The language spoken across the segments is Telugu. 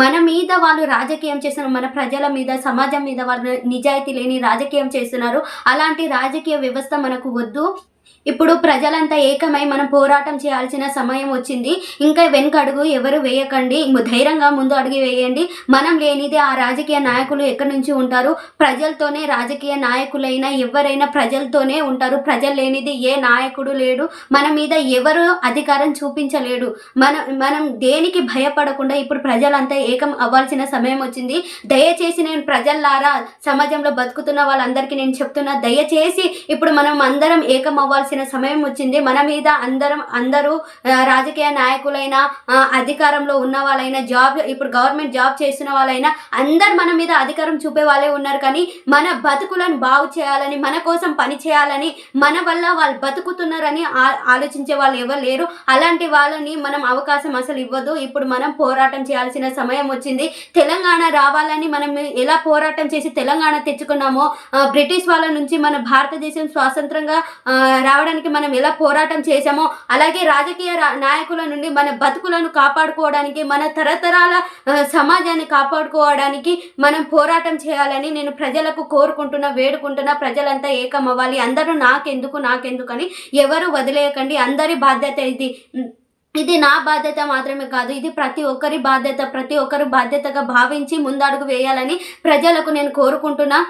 మన మీద వాళ్ళు రాజకీయం చేస్తున్నారు మన ప్రజల మీద సమాజం మీద వాళ్ళు నిజాయితీ లేని రాజకీయం చేస్తున్నారు. అలాంటి రాజకీయ వ్యవస్థ మనకు వద్దు. ఇప్పుడు ప్రజలంతా ఏకమై మనం పోరాటం చేయాల్సిన సమయం వచ్చింది. ఇంకా వెనుక అడుగు ఎవరు వేయకండి. ధైర్యంగా ముందు అడుగు వేయండి. మనం లేనిదే ఆ రాజకీయ నాయకులు ఎక్కడి నుంచి ఉంటారు? ప్రజలతోనే రాజకీయ నాయకులైనా ఎవరైనా ప్రజలతోనే ఉంటారు. ప్రజలు లేనిది ఏ నాయకుడు లేడు. మన మీద ఎవరు అధికారం చూపించలేడు. మన మనం దేనికి భయపడకుండా ఇప్పుడు ప్రజలంతా ఏకం అవ్వాల్సిన సమయం వచ్చింది. దయచేసి నేను ప్రజల్లారా సమాజంలో బతుకుతున్న వాళ్ళందరికీ నేను చెప్తున్నా దయచేసి ఇప్పుడు మనం అందరం ఏకం అవ్వాలి అవ్వాల్సిన సమయం వచ్చింది. మన మీద అందరం అందరూ రాజకీయ నాయకులైన అధికారంలో ఉన్న వాళ్ళైనా జాబ్ ఇప్పుడు గవర్నమెంట్ జాబ్ చేస్తున్న వాళ్ళైనా అందరు మన మీద అధికారం చూపే వాళ్ళే ఉన్నారు. కానీ మన బతుకులను బాగు చేయాలని మన కోసం పని చేయాలని మన వల్ల వాళ్ళు బతుకుతున్నారని ఆ- ఆలోచించే వాళ్ళు ఎవరు లేరు. అలాంటి వాళ్ళని మనం అవకాశం అసలు ఇవ్వదు. ఇప్పుడు మనం పోరాటం చేయాల్సిన సమయం వచ్చింది. తెలంగాణ రావాలని మనం ఎలా పోరాటం చేసి తెలంగాణ తెచ్చుకున్నామో బ్రిటిష్ వాళ్ళ నుంచి మన భారతదేశం స్వాతంత్రంగా రావడానికి మనం ఎలా పోరాటం చేశామో అలాగే రాజకీయ నాయకుల నుండి మన బతుకులను కాపాడుకోవడానికి మన తరతరాల సమాజాన్ని కాపాడుకోవడానికి మనం పోరాటం చేయాలని నేను ప్రజలకు కోరుకుంటున్నా వేడుకుంటున్నా. ప్రజలంతా ఏకం అవ్వాలి అందరూ నాకెందుకు నాకెందుకని ఎవరు వదిలేయకండి. అందరి బాధ్యత ఇది. ఇది నా బాధ్యత మాత్రమే కాదు. ఇది ప్రతి ఒక్కరి బాధ్యత. ప్రతి ఒక్కరు బాధ్యతగా భావించి ముందడుగు వేయాలని ప్రజలకు నేను కోరుకుంటున్నా.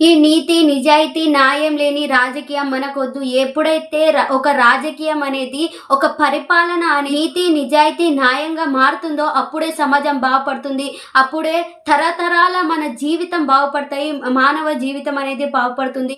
ఈ నీతి నిజాయితీ న్యాయం లేని రాజకీయం మనకొద్దు. ఎప్పుడైతే ఒక రాజకీయం అనేది ఒక పరిపాలన నీతి నిజాయితీ న్యాయంగా మారుతుందో అప్పుడే సమాజం బాగుపడుతుంది. అప్పుడే తరతరాల మన జీవితం బాగుపడతాయి. మానవ జీవితం అనేది బాగుపడుతుంది.